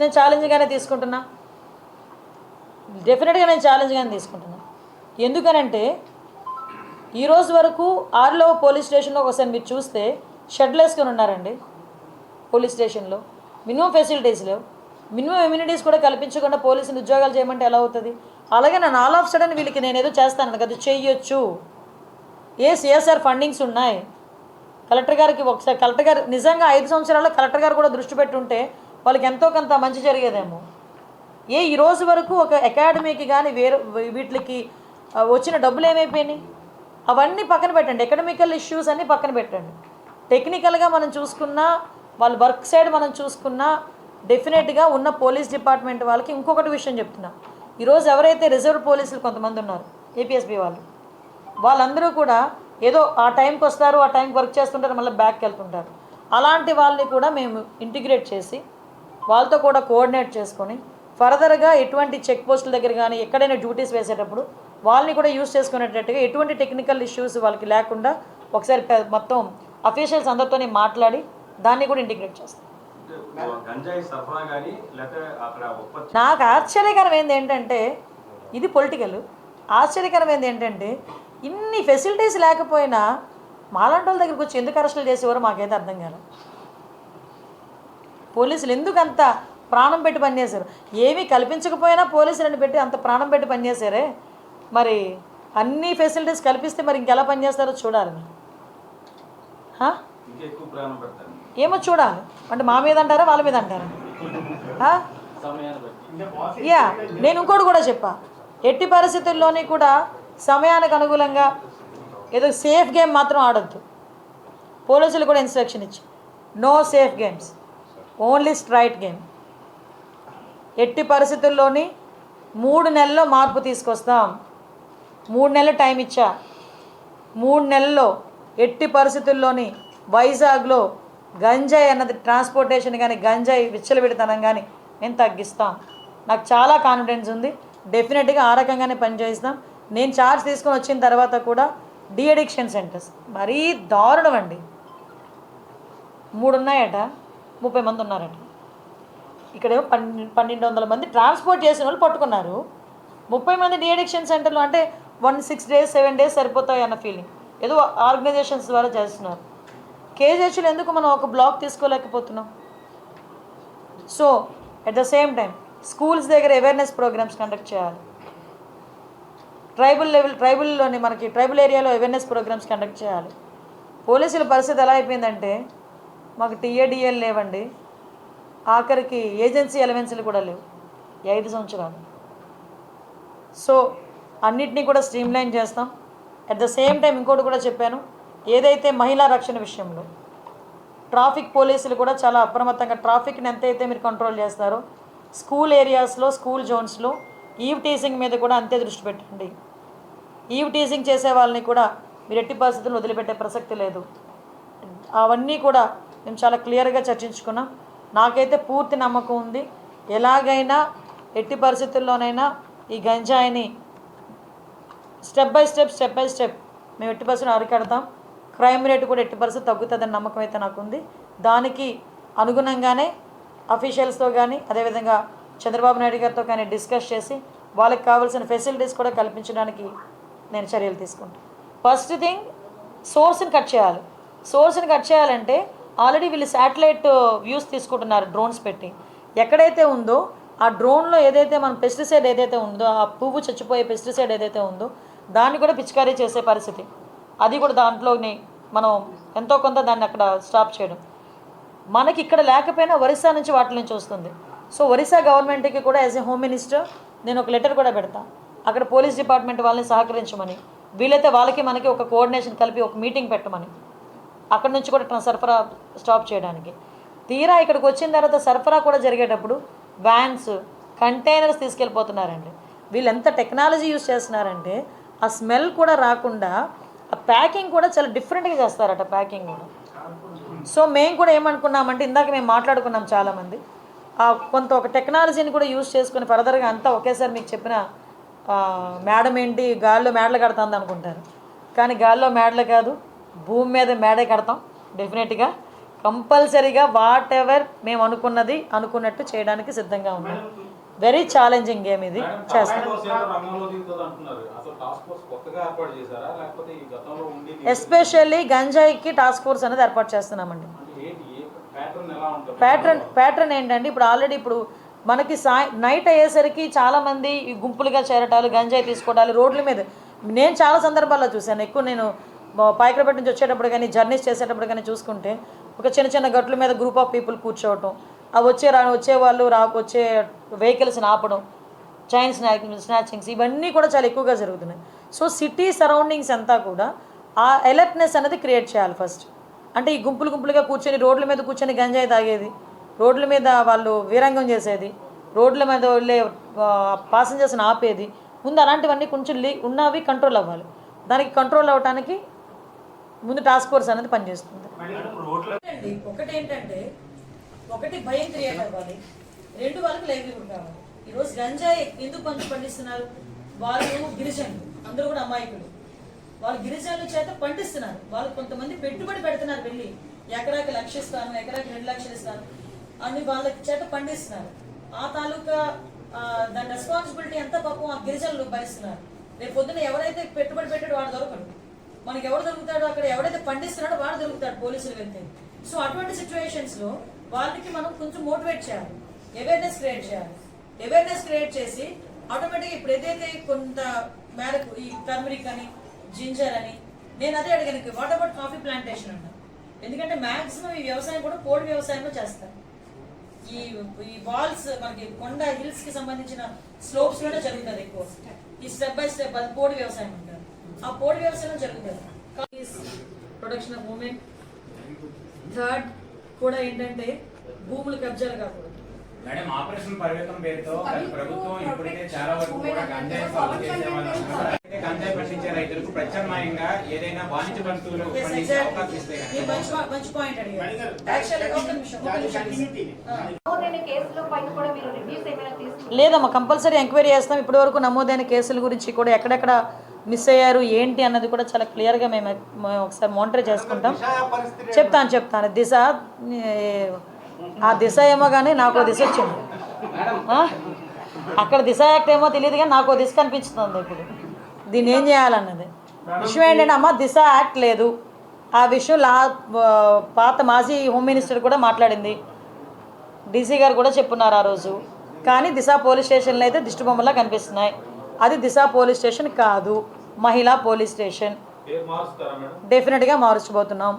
నేను ఛాలెంజ్గానే తీసుకుంటున్నా? డెఫినెట్గా నేను ఛాలెంజ్గానే తీసుకుంటున్నా. ఎందుకనంటే ఈ రోజు వరకు ఆరులో పోలీస్ స్టేషన్లో ఒకసారి మీరు చూస్తే షెడ్లు వేసుకొని ఉన్నారండి పోలీస్ స్టేషన్లో. మినిమం ఫెసిలిటీస్ లేవు. మినిమం ఇమ్యూనిటీస్ కూడా కల్పించకుండా పోలీసులు ఉద్యోగాలు చేయమంటే ఎలా అవుతుంది? అలాగే నన్ను ఆల్ ఆఫ్ సడన్ వీళ్ళకి నేను ఏదో చేస్తాను కదా చేయొచ్చు. ఏ సిఎస్ఆర్ ఫండింగ్స్ ఉన్నాయి? కలెక్టర్ గారికి ఒకసారి కలెక్టర్ గారు నిజంగా ఐదు సంవత్సరాల్లో కలెక్టర్ గారు కూడా దృష్టి పెట్టుంటే వాళ్ళకి ఎంతో కొంత మంచి జరిగేదేమో. ఏ ఈ రోజు వరకు ఒక అకాడమీకి కానీ వేరే వీటికి వచ్చిన డబ్బులు ఏమైపోయినాయి? అవన్నీ పక్కన పెట్టండి. ఎకడమికల్ ఇష్యూస్ అన్నీ పక్కన పెట్టండి. టెక్నికల్గా మనం చూసుకున్నా వాళ్ళ వర్క్ సైడ్ మనం చూసుకున్నా డెఫినెట్గా ఉన్న పోలీస్ డిపార్ట్మెంట్ వాళ్ళకి ఇంకొకటి విషయం చెప్తున్నా. ఈరోజు ఎవరైతే రిజర్వ్ పోలీసులు కొంతమంది ఉన్నారు ఏపీఎస్బీ వాళ్ళు వాళ్ళందరూ కూడా ఏదో ఆ టైంకి వస్తారు ఆ టైంకి వర్క్ చేస్తుంటారు మళ్ళీ బ్యాక్కి వెళ్తుంటారు. అలాంటి వాళ్ళని కూడా మేము ఇంటిగ్రేట్ చేసి వాళ్ళతో కూడా కోఆర్డినేట్ చేసుకొని ఫర్దర్గా ఎటువంటి చెక్ పోస్టుల దగ్గర కానీ ఎక్కడైనా డ్యూటీస్ వేసేటప్పుడు వాళ్ళని కూడా యూస్ చేసుకునేటట్టుగా ఎటువంటి టెక్నికల్ ఇష్యూస్ వాళ్ళకి లేకుండా ఒకసారి మొత్తం అఫీషియల్స్ అందరితోనే మాట్లాడి దాన్ని కూడా ఇంటిగ్రేట్ చేస్తాం. నాకు ఆశ్చర్యకరమైంది ఏంటంటే ఇది పొలిటికల్. ఆశ్చర్యకరమైంది ఏంటంటే ఇన్ని ఫెసిలిటీస్ లేకపోయినా మాలాంటి వాళ్ళ దగ్గరికి వచ్చి ఎందుకు అరెస్టులు చేసేవారో మాకైతే అర్థం కాలేదు పోలీసులు ఎందుకు అంత ప్రాణం పెట్టి పనిచేశారు? ఏమీ కల్పించకపోయినా పోలీసులను పెట్టి అంత ప్రాణం పెట్టి పనిచేశారే? మరి అన్ని ఫెసిలిటీస్ కల్పిస్తే మరి ఇంకెలా పనిచేస్తారో చూడాలి. ఏమో చూడాలి. అంటే మా మీద అంటారా వాళ్ళ మీద అంటారా? యా నేను ఇంకోటి కూడా చెప్పా. ఎట్టి పరిస్థితుల్లోని కూడా సమయానికి అనుకూలంగా ఏదో సేఫ్ గేమ్ మాత్రం ఆడొద్దు. పోలీసులు కూడా ఇన్స్ట్రక్షన్ ఇచ్చి. No safe games only straight game. ఎట్టి పరిస్థితుల్లోని మూడు నెలల్లో మార్పు తీసుకొస్తాం. మూడు నెలలు టైం ఇచ్చా. మూడు నెలల్లో ఎట్టి పరిస్థితుల్లోని వైజాగ్లో గంజాయి అన్నది ట్రాన్స్పోర్టేషన్ కానీ గంజాయి విచ్చలవిడితనం కానీ మేము తగ్గిస్తాం. నాకు చాలా కాన్ఫిడెన్స్ ఉంది. డెఫినెట్గా ఆ రకంగానే పనిచేస్తాం నేను ఛార్జ్ తీసుకొని వచ్చిన తర్వాత కూడా డి అడిక్షన్ సెంటర్స్. మరీ దారుణం అండి. మూడున్నాయట. ముప్పై మంది ఉన్నారట. ఇక్కడేమో పన్నె పన్నెండు వందల మంది ట్రాన్స్పోర్ట్ చేసిన వాళ్ళు పట్టుకున్నారు. ముప్పై మంది డిఎడిక్షన్ సెంటర్లు సెంటర్లో అంటే one six days seven days సరిపోతాయి అన్న ఫీలింగ్ ఏదో ఆర్గనైజేషన్స్ ద్వారా చేస్తున్నారు. కేజీహెచ్లు ఎందుకు మనం ఒక block తీసుకోలేకపోతున్నాం? So at the same time schools దగ్గర అవేర్నెస్ ప్రోగ్రామ్స్ కండక్ట్ చేయాలి. ట్రైబల్ లెవెల్ ట్రైబల్లోని మనకి ట్రైబల్ ఏరియాలో అవేర్నెస్ ప్రోగ్రామ్స్ కండక్ట్ చేయాలి. పోలీసుల పరిస్థితి ఎలా అయిపోయిందంటే మాకు టీఏడిఎల్ లేవండి. ఆఖరికి ఏజెన్సీ ఎలవెన్స్లు కూడా లేవు. ఐదు సంవత్సరాలు. సో అన్నిటినీ కూడా స్ట్రీమ్లైన్ చేస్తాం. అట్ ద సేమ్ టైం ఇంకోటి కూడా చెప్పాను. ఏదైతే మహిళా రక్షణ విషయంలో ట్రాఫిక్ పోలీసులు కూడా చాలా అప్రమత్తంగా ట్రాఫిక్ని ఎంతైతే మీరు కంట్రోల్ చేస్తారో స్కూల్ ఏరియాస్లో స్కూల్ జోన్స్లో ఈవ్ టీసింగ్ మీద కూడా అంతే దృష్టి పెట్టండి. ఈవ్ టీసింగ్ చేసే వాళ్ళని కూడా మీరు ఎట్టి పరిస్థితులు వదిలిపెట్టే ప్రసక్తి లేదు. అవన్నీ కూడా మేము చాలా క్లియర్గా చర్చించుకున్నాం. నాకైతే పూర్తి నమ్మకం ఉంది. ఎలాగైనా ఎట్టి పరిస్థితుల్లోనైనా ఈ గంజాయిని step by step step by step మేము ఎట్టి పరిస్థితులు అరికడతాం. క్రైమ్ రేట్ కూడా ఎట్టి పరిస్థితి తగ్గుతుందని నమ్మకం అయితే నాకుంది. దానికి అనుగుణంగానే అఫీషియల్స్తో కానీ అదేవిధంగా చంద్రబాబు నాయుడు గారితో కానీ డిస్కస్ చేసి వాళ్ళకి కావాల్సిన ఫెసిలిటీస్ కూడా కల్పించడానికి నేను చర్యలు తీసుకుంటాను. ఫస్ట్ థింగ్ సోర్స్ని కట్ చేయాలి. సోర్స్ని కట్ చేయాలంటే ఆల్రెడీ వీళ్ళు శాటిలైట్ వ్యూస్ తీసుకుంటున్నారు డ్రోన్స్ పెట్టి. ఎక్కడైతే ఉందో ఆ డ్రోన్లో ఏదైతే మన పెస్టిసైడ్ ఏదైతే ఉందో ఆ పువ్వు చచ్చిపోయే పెస్టిసైడ్ ఏదైతే ఉందో దాన్ని కూడా పిచికారీ చేసే పరిస్థితి. అది కూడా దాంట్లోని మనం ఎంతో కొంత దాన్ని అక్కడ స్టాప్ చేయడం. మనకి ఇక్కడ లేకపోయినా ఒరిస్సా నుంచి వాటి నుంచి వస్తుంది. సో ఒరిస్సా గవర్నమెంట్కి కూడా యాజ్ ఎ హోమ్ మినిస్టర్ నేను ఒక లెటర్ కూడా పెడతా. అక్కడ పోలీస్ డిపార్ట్మెంట్ వాళ్ళని సహకరించమని వీలైతే వాళ్ళకి మనకి ఒక కోఆర్డినేషన్ కలిపి ఒక మీటింగ్ పెట్టమని. అక్కడ నుంచి కూడా సరఫరా స్టాప్ చేయడానికి. తీరా ఇక్కడికి వచ్చిన తర్వాత సరఫరా కూడా జరిగేటప్పుడు వ్యాన్స్ కంటైనర్స్ తీసుకెళ్ళిపోతున్నారండి. వీళ్ళు ఎంత టెక్నాలజీ యూస్ చేస్తున్నారంటే ఆ స్మెల్ కూడా రాకుండా ఆ ప్యాకింగ్ కూడా చాలా డిఫరెంట్గా చేస్తారట ప్యాకింగ్ కూడా. సో మేము కూడా ఏమనుకున్నామంటే ఇందాక మేము మాట్లాడుకున్నాం చాలామంది ఆ కొంత ఒక టెక్నాలజీని కూడా యూస్ చేసుకుని ఫర్దర్గా అంతా ఒకేసారి మీకు చెప్పిన మేడం ఏంటి గాల్లో మేడలు కడుతుంది అనుకుంటారు కానీ గాల్లో మేడలు కాదు భూమి మీద మేడే కడతాం డెఫినెట్గా కంపల్సరీగా వాట్ ఎవర్ మేము అనుకున్నది అనుకున్నట్టు చేయడానికి సిద్ధంగా ఉన్నాం. వెరీ ఛాలెంజింగ్ గేమ్ ఇది. చేస్తాం ఎస్పెషల్లీ గంజాయికి టాస్క్ ఫోర్స్ అనేది ఏర్పాటు చేస్తున్నామండి. ప్యాటర్న్ ప్యాటర్న్ ఏంటంటే ఇప్పుడు ఆల్రెడీ ఇప్పుడు మనకి సాయ నైట్ అయ్యేసరికి చాలామంది ఈ గుంపులుగా చేరటాలు గంజాయి తీసుకోవడాలు రోడ్ల మీద. నేను చాలా సందర్భాల్లో చూశాను. ఎక్కువ నేను పాయకరపేట నుంచి వచ్చేటప్పుడు కానీ జర్నీస్ చేసేటప్పుడు కానీ చూసుకుంటే ఒక చిన్న చిన్న గట్ల మీద గ్రూప్ ఆఫ్ పీపుల్ కూర్చోవటం ఆ వచ్చే రా వచ్చే వాళ్ళు రా వచ్చే వెహికల్స్ని ఆపడం చైన్ స్నాక్ స్నాచింగ్స్ ఇవన్నీ కూడా చాలా ఎక్కువగా జరుగుతున్నాయి. సో సిటీ సరౌండింగ్స్ అంతా కూడా ఆ అలర్ట్నెస్ అనేది క్రియేట్ చేయాలి ఫస్ట్ అంటే ఈ గుంపులు గుంపులుగా కూర్చొని రోడ్ల మీద కూర్చొని గంజాయి తాగేది రోడ్ల మీద వాళ్ళు వీరంగం చేసేది రోడ్ల మీద వెళ్ళే పాసెంజర్స్ని ఆపేది ముందు అలాంటివన్నీ కొంచెం లీ ఉన్నవి కంట్రోల్ అవ్వాలి. దానికి కంట్రోల్ అవ్వడానికి ముందు టాస్క్ ఫోర్స్ అనేది పనిచేస్తుంది. అండి ఒకటి ఏంటంటే ఒకటి భయం క్రియేట్ అవ్వాలి. రెండు వాళ్ళకి లైవ్లీహుడ్ కావాలి ఈరోజు గంజాయి ఎందుకు పంచి పండిస్తున్నారు? వాళ్ళు గిరిజనులు అందరూ కూడా అమాయకులు. వాళ్ళు గిరిజనుల చేత పండిస్తున్నారు. వాళ్ళు కొంతమంది పెట్టుబడి పెడుతున్నారు వెళ్ళి. ఎకరాకి లక్ష ఇస్తాను ఎకరాకి రెండు లక్షలు ఇస్తాను. అని వాళ్ళ చేత పండిస్తున్నారు. ఆ తాలూకా దాని రెస్పాన్సిబిలిటీ ఎంత పాపం ఆ గిరిజనులు భరిస్తున్నారు. రేపు పొద్దున ఎవరైతే పెట్టుబడి పెట్టాడో వాడు దొరకడు. మనకి ఎవరు దొరుకుతాడో? అక్కడ ఎవరైతే పండిస్తున్నాడో వాడు దొరుకుతాడు పోలీసులు వెళ్తే. సో అటువంటి సిచ్యువేషన్స్లో వాళ్ళకి మనం కొంచెం మోటివేట్ చేయాలి. అవేర్నెస్ క్రియేట్ చేయాలి. అవేర్నెస్ క్రియేట్ చేసి ఆటోమేటిక్గా ఇప్పుడు ఏదైతే కొంత మేరకు ఈ టర్మరిక్ అని జింజర్ అని నేను అదే అడిగాను వాట్ అబౌట్ కాఫీ ప్లాంటేషన్ అన్న ఎందుకంటే మాక్సిమం ఈ వ్యవసాయం కూడా పోడు వ్యవసాయంలో చేస్తారు. ఈ ఈ వాల్స్ మనకి కొండ హిల్స్కి సంబంధించిన స్లోప్స్లోనే జరుగుతుంది ఎక్కువ. ఈ స్టెప్ బై స్టెప్ అది పోడు వ్యవసాయం అంటారు ఆ పోడు వ్యవసాయం జరుగుతుంది. ప్రొడక్షన్ ఆఫ్ ఉమెన్ థర్డ్ కూడా ఏంటంటే భూములు కబ్జాలు కాకూడదు. మేడం ఆపరేషన్ పరివేతం పేరుతో ప్రభుత్వం ఇప్పటికే చాలా వరకు కూడా గంజాయి సాగు చేసే వాళ్ళు ఉన్నారు. అయితే గంజాయి పండించే రైతులకు ప్రత్యామ్నాయంగా ఏదైనా వాణిజ్య పండించే. అవకాశం ఇస్తే లేదమ్మా కంపల్సరీ ఎంక్వైరీ చేస్తాం. ఇప్పటివరకు నమోదైన కేసుల గురించి కూడా ఎక్కడెక్కడ మిస్ అయ్యారు ఏంటి అన్నది కూడా చాలా క్లియర్గా మేము ఒకసారి మానిటర్ చేసుకుంటాం. చెప్తాను చెప్తాను. దిశ ఆ దిశ ఏమో కానీ నాకు దిశ వచ్చింది. అక్కడ దిశ యాక్ట్ ఏమో తెలియదు కానీ నాకు దిశ కనిపిస్తుంది ఇప్పుడు. దీన్ని ఏం చేయాలన్నది? విషయం ఏంటంటే అమ్మ దిశ యాక్ట్ లేదు. ఆ విషయం లా పాత మాజీ హోమ్ మినిస్టర్ కూడా మాట్లాడింది. డీసీ గారు కూడా చెప్పున్నారు ఆ రోజు. కానీ దిశ పోలీస్ స్టేషన్లో అయితే దిష్టిబొమ్మలా కనిపిస్తున్నాయి. అది దిశ పోలీస్ స్టేషన్ కాదు మహిళా పోలీస్ స్టేషన్. డెఫినెట్గా మార్చబోతున్నాం.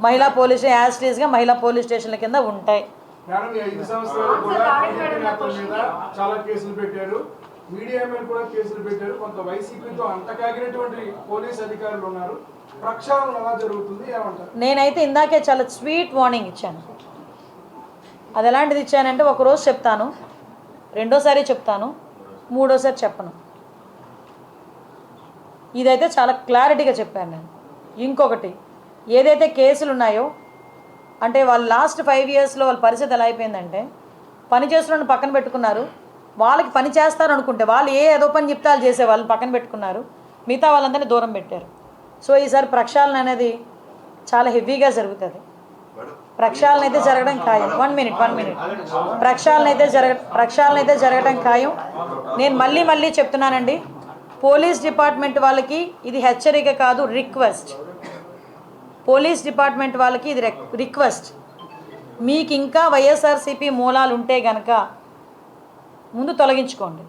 మహిళా పోలీస్ యాజ్గా మహిళా పోలీస్ స్టేషన్ల కింద ఉంటాయి. మేడం ఈ ఐదు సంవత్సరాలు కూడా టీడీపీ నేతల మీద చాలా కేసులు పెట్టారు. మీడియా మీద కూడా కేసులు పెట్టారు. కొంత వైసీపీతో అంతకాగినటువంటి పోలీస్ అధికారులు ఉన్నారు. ప్రక్షాళన ఎలా జరుగుతుంది? ఏమంటారు? నేనైతే ఇందాకే చాలా స్వీట్ వార్నింగ్ ఇచ్చాను. అది ఎలాంటిది ఇచ్చానంటే ఒకరోజు చెప్తాను. రెండోసారి చెప్తాను. మూడోసారి చెప్పను. ఇదైతే చాలా క్లారిటీగా చెప్పాను నేను. ఇంకొకటి ఏదైతే కేసులు ఉన్నాయో అంటే వాళ్ళు లాస్ట్ ఫైవ్ ఇయర్స్లో వాళ్ళ పరిస్థితి ఎలా అయిపోయిందంటే పని చేస్తున్న పక్కన పెట్టుకున్నారు వాళ్ళకి పని చేస్తారు అనుకుంటే వాళ్ళు ఏ ఏదో పని చెప్తే వాళ్ళు చేసే వాళ్ళని పక్కన పెట్టుకున్నారు మిగతా వాళ్ళందరినీ దూరం పెట్టారు. సో ఈసారి ప్రక్షాళన అనేది చాలా హెవీగా జరుగుతుంది. ప్రక్షాళన అయితే జరగడం ఖాయం. వన్ మినిట్ వన్ మినిట్ ప్రక్షాళన అయితే జరగ ప్రక్షాళన అయితే జరగడం ఖాయం. నేను మళ్ళీ మళ్ళీ చెప్తున్నానండి. పోలీస్ డిపార్ట్మెంట్ వాళ్ళకి ఇది హెచ్చరిక కాదు రిక్వెస్ట్. పోలీస్ డిపార్ట్మెంట్ వాళ్ళకి ఇది రిక్వెస్ట్. మీకు ఇంకా వైఎస్ఆర్సీపీ మూలాలు ఉంటే గనక ముందు తొలగించుకోండి.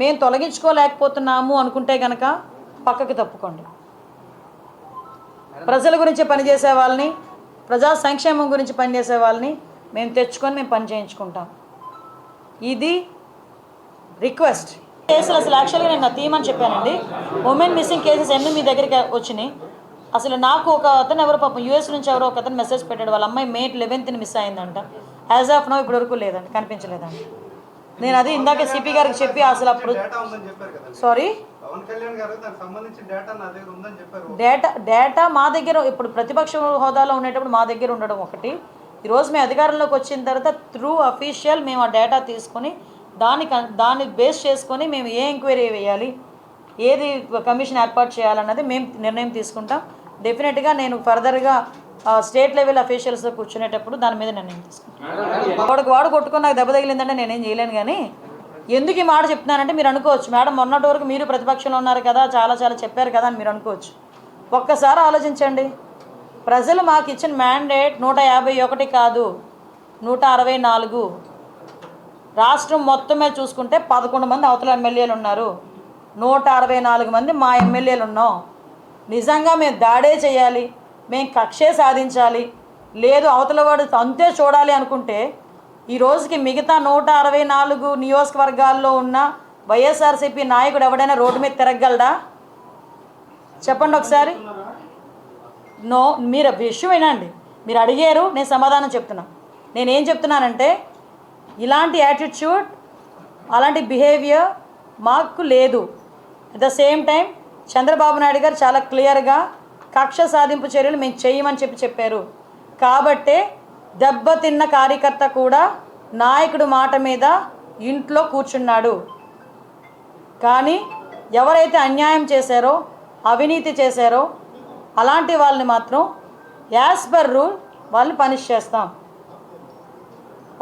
మేము తొలగించుకోలేకపోతున్నాము అనుకుంటే గనక పక్కకి తప్పుకోండి. ప్రజల గురించి పనిచేసే వాళ్ళని ప్రజా సంక్షేమం గురించి పనిచేసే వాళ్ళని మేము తెచ్చుకొని మేము పని చేయించుకుంటాం. ఇది రిక్వెస్ట్. కేసులు అసలు యాక్చువల్గా నేను నా థీమ్ అని చెప్పానండి. ఉమెన్ మిస్సింగ్ కేసెస్ ఎన్ని మీ దగ్గరికి వచ్చినాయి? అసలు నాకు ఒక అతను ఎవరో పాపం యూఎస్ నుంచి ఎవరో ఒక అతను మెసేజ్ పెట్టాడు. వాళ్ళ అమ్మాయి మే లెవెన్త్ని మిస్ అయిందంట. యాజ్ ఆఫ్ నో ఇప్పటివరకు లేదండి. కనిపించలేదండి. నేను అది ఇందాక సిపి గారికి చెప్పి అసలు అప్పుడు సారీ డేటా డేటా మా దగ్గర ఇప్పుడు ప్రతిపక్ష హోదాలో ఉండేటప్పుడు మా దగ్గర ఉండడం ఒకటి. ఈరోజు మేము అధికారంలోకి వచ్చిన తర్వాత త్రూ అఫీషియల్ మేము ఆ డేటా తీసుకొని దాని దాన్ని బేస్ చేసుకొని మేము ఏ ఎంక్వైరీ వేయాలి ఏది కమిషన్ ఏర్పాటు చేయాలన్నది మేము నిర్ణయం తీసుకుంటాం. డెఫినెట్గా నేను ఫర్దర్గా స్టేట్ లెవెల్ అఫీషియల్స్తో కూర్చునేటప్పుడు దాని మీద నిర్ణయం తీసుకుంటాను. వాడికి వాడు కొట్టుకుని నాకు దెబ్బ తగిలిందంటే నేనేం చేయలేను కానీ ఎందుకు ఈ మాట చెప్తున్నానంటే మీరు అనుకోవచ్చు. మేడం మొన్నటి వరకు మీరు ప్రతిపక్షంలో ఉన్నారు కదా చాలా చాలా చెప్పారు కదా అని మీరు అనుకోవచ్చు. ఒక్కసారి ఆలోచించండి. ప్రజలు మాకు ఇచ్చిన మ్యాండేట్ నూట యాభై ఒకటి కాదు నూట అరవై నాలుగు. రాష్ట్రం మొత్తమే చూసుకుంటే పదకొండు మంది అవతల ఎమ్మెల్యేలు ఉన్నారు. నూట అరవై నాలుగు మంది మా ఎమ్మెల్యేలు ఉన్నాం. నిజంగా మేము దాడే చేయాలి మేము కక్షే సాధించాలి. లేదు అవతల వాడు అంతే చూడాలి అనుకుంటే ఈ రోజుకి మిగతా నూట అరవై నాలుగు నియోజకవర్గాల్లో ఉన్న వైఎస్ఆర్సీపీ నాయకుడు ఎవడైనా రోడ్డు మీద తిరగలడా చెప్పండి ఒకసారి. నో మీరు విషయం వినండి మీరు అడిగారు నేను సమాధానం చెప్తున్నా. నేనేం చెప్తున్నానంటే ఇలాంటి యాటిట్యూడ్ అలాంటి బిహేవియర్ మాకు లేదు. At the same time Chandrababu Naidu గారు చాలా క్లియర్గా కక్ష సాధింపు చర్యలు మేము చేయమని చెప్పి చెప్పారు. కాబట్టే దెబ్బతిన్న కార్యకర్త కూడా నాయకుడు మాట మీద ఇంట్లో కూర్చున్నాడు. కానీ ఎవరైతే అన్యాయం చేశారో అవినీతి చేశారో అలాంటి వాళ్ళని మాత్రం యాజ్ పర్ రూల్ వాళ్ళని పనిష్ చేస్తాం.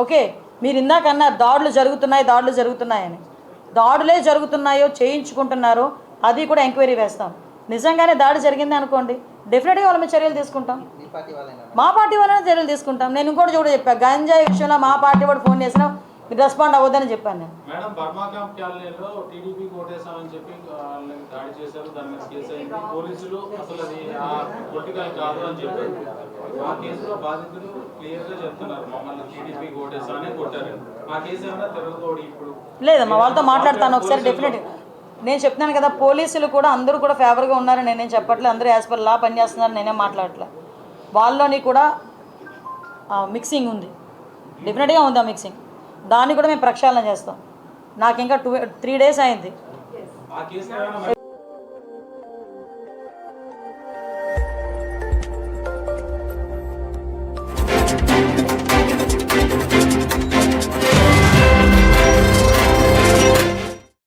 ఓకే మీరు ఇందాక అన్నారు దాడులు జరుగుతున్నాయి దాడులు జరుగుతున్నాయని. దాడులే జరుగుతున్నాయో చేయించుకుంటున్నారో అది కూడా ఎంక్వైరీ వేస్తాం. నిజంగానే దాడి జరిగింది అనుకోండి డెఫినెట్గా వాళ్ళ మీద చర్యలు తీసుకుంటాం. మీ పార్టీ వాళ్ళైనా? చర్యలు తీసుకుంటాం. నేను ఇంకోటి కూడా చెప్పాను గంజాయి విషయంలో మా పార్టీ వాడు ఫోన్ చేసినా మీరు రెస్పాండ్ అవ్వద్దని చెప్పాను నేను. మేడం బర్మాకాం కాలనీలో టీడీపీ కోటేశామని చెప్పి దాడి చేశారు. దాని మీద కేసు అయింది. పోలీసులు అసలు అది ఆ పొలిటికల్ కాదు అని చెప్పారు ఆ కేసులో బాధితులు క్లియర్గా చెప్తున్నారు. మమ్మల్ని టీడీపీ కోటేశామనే కొట్టారు. ఆ కేసు ఏమైనా ఇప్పుడు? లేదమ్మా వాళ్ళతో మాట్లాడతాను ఒకసారి డెఫినెట్ నేను చెప్తున్నాను కదా పోలీసులు కూడా అందరూ కూడా ఫేవర్గా ఉన్నారని నేనేం చెప్పట్లేదు. అందరూ యాజ్ పర్ లా పనిచేస్తున్నారు నేనేం మాట్లాడట్లే. వాళ్ళలోని కూడా మిక్సింగ్ ఉంది. డెఫినెట్గా ఉంది ఆ మిక్సింగ్ దాన్ని కూడా మేము ప్రక్షాళన చేస్తాం. నాకు ఇంకా టూ త్రీ డేస్ అయింది